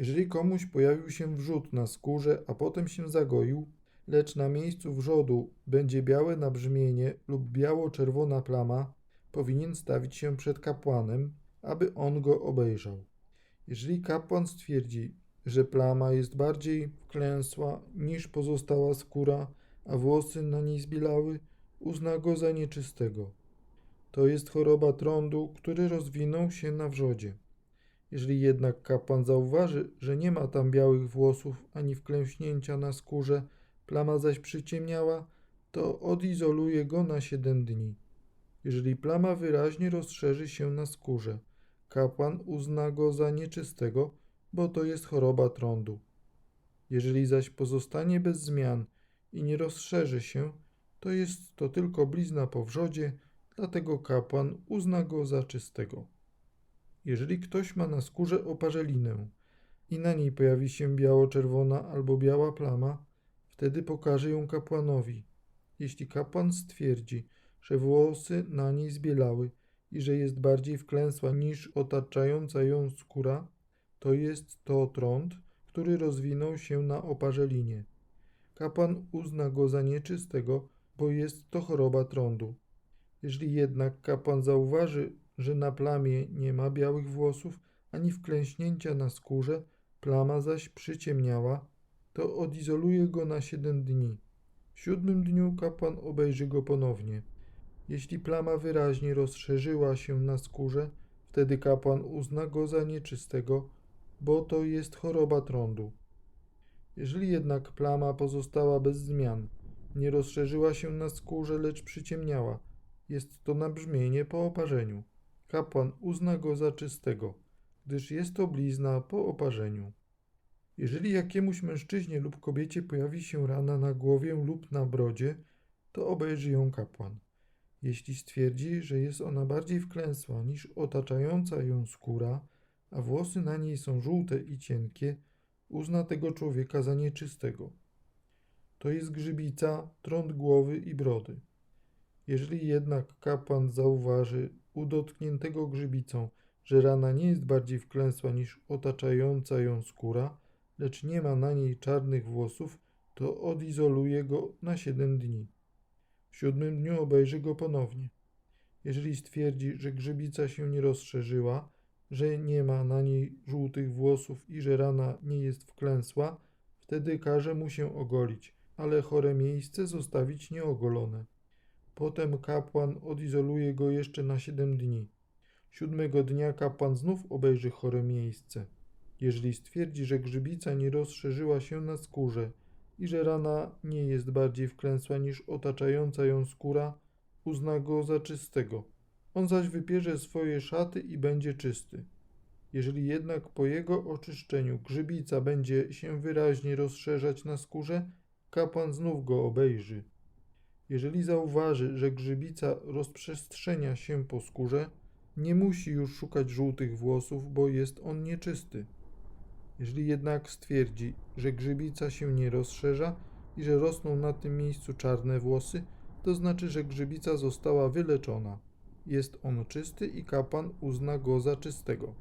Jeżeli komuś pojawił się wrzód na skórze, a potem się zagoił, lecz na miejscu wrzodu będzie białe nabrzmienie lub biało-czerwona plama, powinien stawić się przed kapłanem, aby on go obejrzał. Jeżeli kapłan stwierdzi, że plama jest bardziej wklęsła niż pozostała skóra, a włosy na niej zbielały, uzna go za nieczystego. To jest choroba trądu, który rozwinął się na wrzodzie. Jeżeli jednak kapłan zauważy, że nie ma tam białych włosów ani wklęśnięcia na skórze, plama zaś przyciemniała, to odizoluje go na siedem dni. Jeżeli plama wyraźnie rozszerzy się na skórze, kapłan uzna go za nieczystego, bo to jest choroba trądu. Jeżeli zaś pozostanie bez zmian i nie rozszerzy się, to jest to tylko blizna po wrzodzie, dlatego kapłan uzna go za czystego. Jeżeli ktoś ma na skórze oparzelinę i na niej pojawi się biało-czerwona albo biała plama, wtedy pokaże ją kapłanowi. Jeśli kapłan stwierdzi, że włosy na niej zbielały i że jest bardziej wklęsła niż otaczająca ją skóra, to jest to trąd, który rozwinął się na oparzelinie. Kapłan uzna go za nieczystego, bo jest to choroba trądu. Jeżeli jednak kapłan zauważy, że na plamie nie ma białych włosów ani wklęśnięcia na skórze, plama zaś przyciemniała, to odizoluje go na siedem dni. W siódmym dniu kapłan obejrzy go ponownie. Jeśli plama wyraźnie rozszerzyła się na skórze, wtedy kapłan uzna go za nieczystego, bo to jest choroba trądu. Jeżeli jednak plama pozostała bez zmian, nie rozszerzyła się na skórze, lecz przyciemniała, jest to nabrzmienie po oparzeniu. Kapłan uzna go za czystego, gdyż jest to blizna po oparzeniu. Jeżeli jakiemuś mężczyźnie lub kobiecie pojawi się rana na głowie lub na brodzie, to obejrzy ją kapłan. Jeśli stwierdzi, że jest ona bardziej wklęsła niż otaczająca ją skóra, a włosy na niej są żółte i cienkie, uzna tego człowieka za nieczystego. To jest grzybica, trąd głowy i brody. Jeżeli jednak kapłan zauważy u dotkniętego grzybicą, że rana nie jest bardziej wklęsła niż otaczająca ją skóra, lecz nie ma na niej czarnych włosów, to odizoluje go na siedem dni. W siódmym dniu obejrzy go ponownie. Jeżeli stwierdzi, że grzybica się nie rozszerzyła, że nie ma na niej żółtych włosów i że rana nie jest wklęsła, wtedy każe mu się ogolić, ale chore miejsce zostawić nieogolone. Potem kapłan odizoluje go jeszcze na siedem dni. Siódmego dnia kapłan znów obejrzy chore miejsce. Jeżeli stwierdzi, że grzybica nie rozszerzyła się na skórze i że rana nie jest bardziej wklęsła niż otaczająca ją skóra, uzna go za czystego. On zaś wypierze swoje szaty i będzie czysty. Jeżeli jednak po jego oczyszczeniu grzybica będzie się wyraźnie rozszerzać na skórze, kapłan znów go obejrzy. Jeżeli zauważy, że grzybica rozprzestrzenia się po skórze, nie musi już szukać żółtych włosów, bo jest on nieczysty. Jeżeli jednak stwierdzi, że grzybica się nie rozszerza i że rosną na tym miejscu czarne włosy, to znaczy, że grzybica została wyleczona. Jest on czysty i kapłan uzna go za czystego.